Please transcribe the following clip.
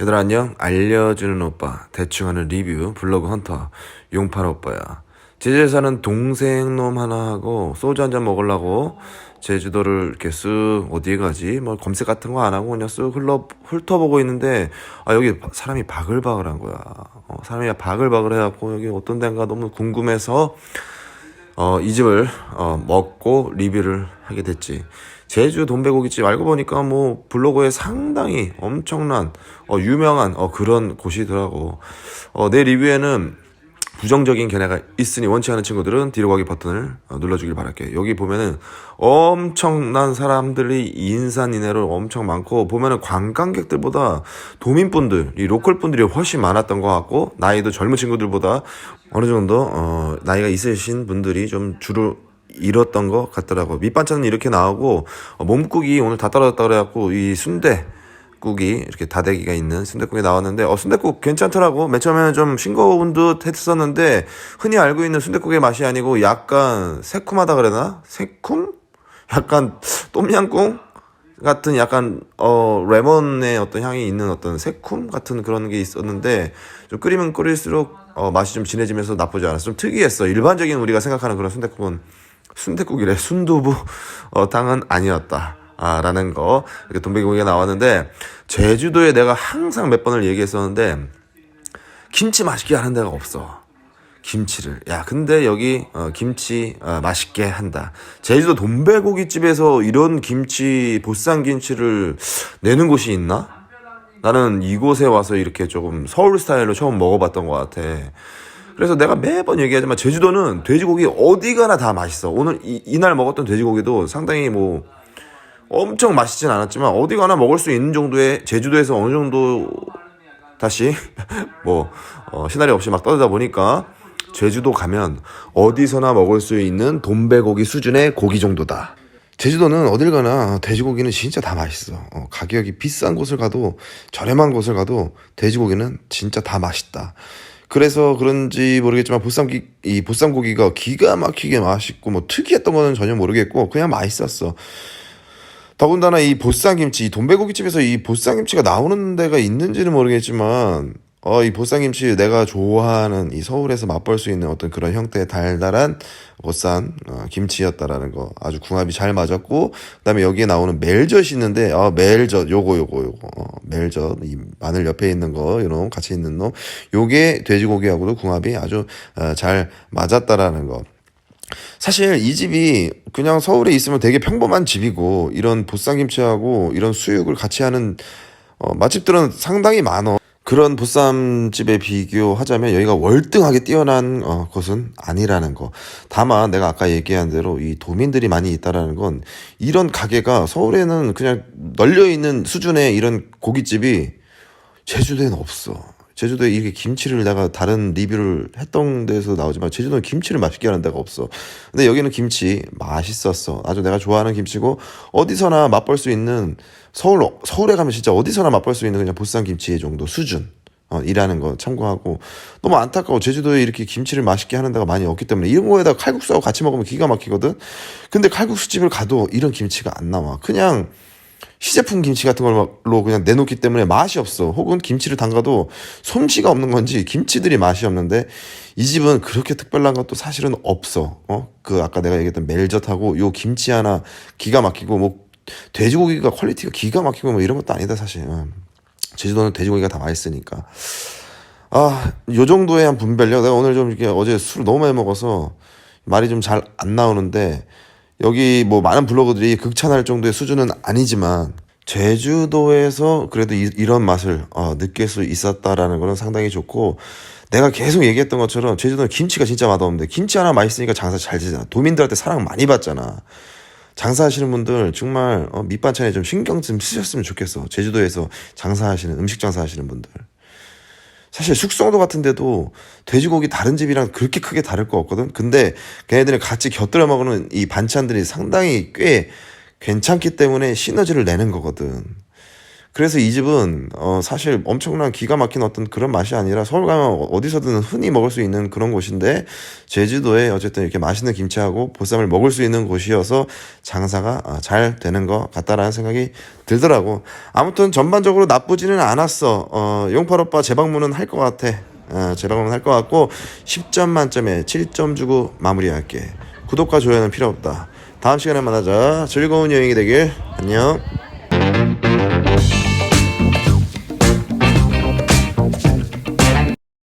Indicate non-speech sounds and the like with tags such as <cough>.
얘들아 안녕. 알려주는 오빠. 대충 하는 리뷰. 블로그 헌터. 용팔 오빠야. 제주에 사는 동생 놈 하나 하고 소주 한 잔 먹으려고 제주도를 이렇게 쓱 어디에 가지? 뭐 검색 같은 거 안 하고 그냥 쓱 흘러 훑어보고 있는데 아 여기 바- 사람이 바글바글한 거야. 어, 사람이 바글바글 해갖고 여기 어떤 데인가 너무 궁금해서 어, 이 집을 어, 먹고 리뷰를 하게 됐지. 제주 돈베고기집 알고 보니까 뭐 블로그에 상당히 엄청난 어, 유명한 어, 그런 곳이더라고. 어, 내 리뷰에는 부정적인 견해가 있으니 원치 않은 친구들은 뒤로 가기 버튼을 어, 눌러주길 바랄게. 여기 보면은 엄청난 사람들이 인산인해로 엄청 많고 보면은 관광객들보다 도민분들, 이 로컬 분들이 훨씬 많았던 것 같고 나이도 젊은 친구들보다 어느 정도 어, 나이가 있으신 분들이 좀 주로 잃었던 것 같더라고. 밑반찬은 이렇게 나오고 어, 몸국이 오늘 다 떨어졌다 그래갖고 이 순대 국이 이렇게 다대기가 있는 순대국이 나왔는데 어 순대국 괜찮더라고. 맨 처음에는 좀 싱거운 듯 했었는데 흔히 알고 있는 순대국의 맛이 아니고 약간 새콤하다 그래나? 새콤? 약간 똠양꿍 같은 약간 어 레몬의 어떤 향이 있는 어떤 새콤 같은 그런 게 있었는데 좀 끓이면 끓일수록 어 맛이 좀 진해지면서 나쁘지 않았어. 좀 특이했어. 일반적인 우리가 생각하는 그런 순대국은 순대국이래. 순두부 어 당은 아니었다. 아, 라는 거, 이렇게 돈베기고기가 나왔는데, 제주도에 내가 항상 몇 번을 얘기했었는데, 김치 맛있게 하는 데가 없어. 김치를. 야, 근데 여기, 어, 김치, 어, 맛있게 한다. 제주도 돈베고기 집에서 이런 김치, 보쌈 김치를 내는 곳이 있나? 나는 이곳에 와서 이렇게 조금 서울 스타일로 처음 먹어봤던 것 같아. 그래서 내가 매번 얘기하지만 제주도는 돼지고기 어디 가나 다 맛있어. 오늘 이, 이날 먹었던 돼지고기도 상당히 뭐 엄청 맛있진 않았지만 어디 가나 먹을 수 있는 정도의 제주도에서 어느 정도 다시 <laughs> 뭐 어, 시나리오 없이 막 떠들다 보니까 제주도 가면 어디서나 먹을 수 있는 돈베고기 수준의 고기 정도다. 제주도는 어딜 가나 돼지고기는 진짜 다 맛있어. 어, 가격이 비싼 곳을 가도 저렴한 곳을 가도 돼지고기는 진짜 다 맛있다. 그래서 그런지 모르겠지만 보쌈기 이 보쌈고기가 기가 막히게 맛있고 뭐 특이했던 거는 전혀 모르겠고 그냥 맛있었어. 더군다나 이 보쌈김치, 이 돈베고기집에서 이 보쌈김치가 나오는 데가 있는지는 모르겠지만, 어, 이 보쌈김치 내가 좋아하는 이 서울에서 맛볼 수 있는 어떤 그런 형태의 달달한 보쌈 어, 김치였다라는 거 아주 궁합이 잘 맞았고, 그다음에 여기에 나오는 멜젓이 있는데, 어, 멜젓 요거 요거 요거 어, 멜젓 이 마늘 옆에 있는 거 이런 같이 있는 놈, 요게 돼지고기하고도 궁합이 아주 어, 잘 맞았다라는 거. 사실 이 집이 그냥 서울에 있으면 되게 평범한 집이고 이런 보쌈김치하고 이런 수육을 같이 하는 어, 맛집들은 상당히 많어. 그런 보쌈집에 비교하자면 여기가 월등하게 뛰어난 어, 곳은 아니라는 거. 다만 내가 아까 얘기한 대로 이 도민들이 많이 있다라는 건 이런 가게가 서울에는 그냥 널려 있는 수준의 이런 고깃집이 제주도에는 없어. 제주도에 이렇게 김치를 내가 다른 리뷰를 했던 데서 나오지만 제주도는 김치를 맛있게 하는 데가 없어. 근데 여기는 김치 맛있었어. 아주 내가 좋아하는 김치고 어디서나 맛볼 수 있는 서울 서울에 가면 진짜 어디서나 맛볼 수 있는 그냥 보쌈 김치 정도 수준. 어, 이라는 거 참고하고 너무 안타까워 제주도에 이렇게 김치를 맛있게 하는 데가 많이 없기 때문에 이런 거에다 칼국수하고 같이 먹으면 기가 막히거든 근데 칼국수 집을 가도 이런 김치가 안 나와 그냥 시제품 김치 같은 걸로 그냥 내놓기 때문에 맛이 없어. 혹은 김치를 담가도 솜씨가 없는 건지 김치들이 맛이 없는데 이 집은 그렇게 특별한 것도 사실은 없어. 어? 그 아까 내가 얘기했던 멜젓하고 요 김치 하나 기가 막히고 뭐 돼지고기가 퀄리티가 기가 막히고 뭐 이런 것도 아니다 사실. 어. 제주도는 돼지고기가 다 맛있으니까. 아, 요 정도의 한 분별력. 내가 오늘 좀 이렇게 어제 술을 너무 많이 먹어서 말이 좀 잘 안 나오는데 여기 뭐 많은 블로거들이 극찬할 정도의 수준은 아니지만 제주도에서 그래도 이, 런 맛을 어, 느낄 수 있었다라는 거는 상당히 좋고 내가 계속 얘기했던 것처럼 제주도는 김치가 진짜 맛없는데 김치 하나 맛있으니까 장사 잘 되잖아. 도민들한테 사랑 많이 받잖아. 장사하시는 분들 정말 어, 밑반찬에 좀 신경 좀 쓰셨으면 좋겠어. 제주도에서 장사하시는 음식 장사하시는 분들. 사실 숙성도 같은 데도 돼지고기 다른 집이랑 그렇게 크게 다를 거 없거든. 근데 걔네들이 같이 곁들여 먹는 이 반찬들이 상당히 꽤 괜찮기 때문에 시너지를 내는 거거든. 그래서 이 집은 어 사실 엄청난 기가 막힌 어떤 그런 맛이 아니라 서울 가면 어디서든 흔히 먹을 수 있는 그런 곳인데 제주도에 어쨌든 이렇게 맛있는 김치하고 보쌈을 먹을 수 있는 곳이어서 장사가 아, 잘 되는 것 같다라는 생각이 들더라고. 아무튼 전반적으로 나쁘지는 않았어. 어 용팔 오빠 재방문은 할 것 같아. 어, 재방문 할것 같고 10점 만점에 7점 주고 마무리할게. 구독과 좋아요는 필요 없다. 다음 시간에 만나자. 즐거운 여행이 되길. 안녕.